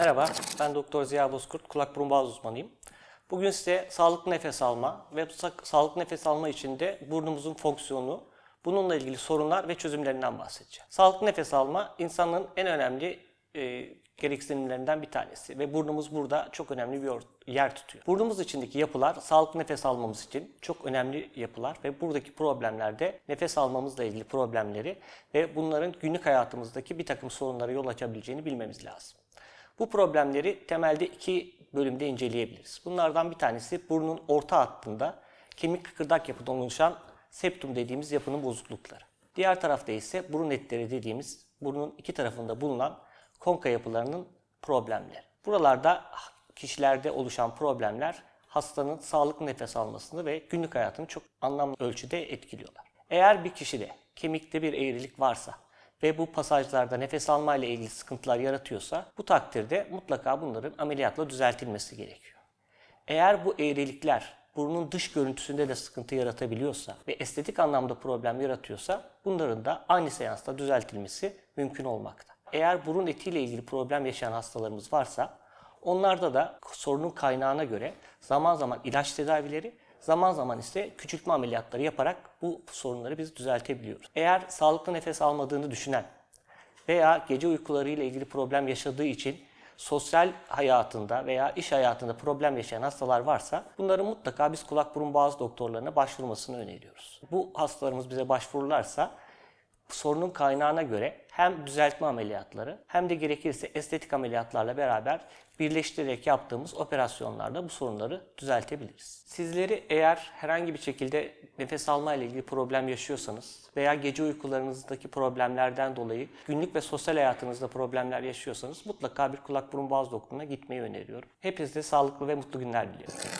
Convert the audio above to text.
Merhaba, ben Doktor Ziya Bozkurt, kulak burun boğaz uzmanıyım. Bugün size sağlıklı nefes alma ve sağlıklı nefes alma için de burnumuzun fonksiyonu, bununla ilgili sorunlar ve çözümlerinden bahsedeceğim. Sağlıklı nefes alma insanın en önemli e, gereksinimlerinden bir tanesi ve burnumuz burada çok önemli bir yer tutuyor. Burnumuz içindeki yapılar sağlıklı nefes almamız için çok önemli yapılar ve buradaki problemler de nefes almamızla ilgili problemleri ve bunların günlük hayatımızdaki bir takım sorunlara yol açabileceğini bilmemiz lazım. Bu problemleri temelde iki bölümde inceleyebiliriz. Bunlardan bir tanesi burnun orta hattında kemik kıkırdak yapıdan oluşan septum dediğimiz yapının bozuklukları. Diğer tarafta ise burun etleri dediğimiz burnun iki tarafında bulunan konka yapılarının problemleri. Buralarda kişilerde oluşan problemler hastanın sağlıklı nefes almasını ve günlük hayatını çok anlamlı ölçüde etkiliyorlar. Eğer bir kişide kemikte bir eğrilik varsa ve bu pasajlarda nefes alma ile ilgili sıkıntılar yaratıyorsa bu takdirde mutlaka bunların ameliyatla düzeltilmesi gerekiyor. Eğer bu eğrilikler burnun dış görüntüsünde de sıkıntı yaratabiliyorsa ve estetik anlamda problem yaratıyorsa bunların da aynı seansta düzeltilmesi mümkün olmakta. Eğer burun etiyle ilgili problem yaşayan hastalarımız varsa onlarda da sorunun kaynağına göre zaman zaman ilaç tedavileri, zaman zaman ise küçültme ameliyatları yaparak bu sorunları biz düzeltebiliyoruz. Eğer sağlıklı nefes almadığını düşünen veya gece uykularıyla ilgili problem yaşadığı için sosyal hayatında veya iş hayatında problem yaşayan hastalar varsa bunların mutlaka biz kulak burun boğaz doktorlarına başvurmasını öneriyoruz. Bu hastalarımız bize başvururlarsa sorunun kaynağına göre hem düzeltme ameliyatları hem de gerekirse estetik ameliyatlarla beraber birleştirerek yaptığımız operasyonlarda bu sorunları düzeltebiliriz. Sizleri eğer herhangi bir şekilde nefes alma ile ilgili problem yaşıyorsanız veya gece uykularınızdaki problemlerden dolayı günlük ve sosyal hayatınızda problemler yaşıyorsanız mutlaka bir kulak burun boğaz doktoruna gitmeyi öneriyorum. Hepinize sağlıklı ve mutlu günler diliyorum.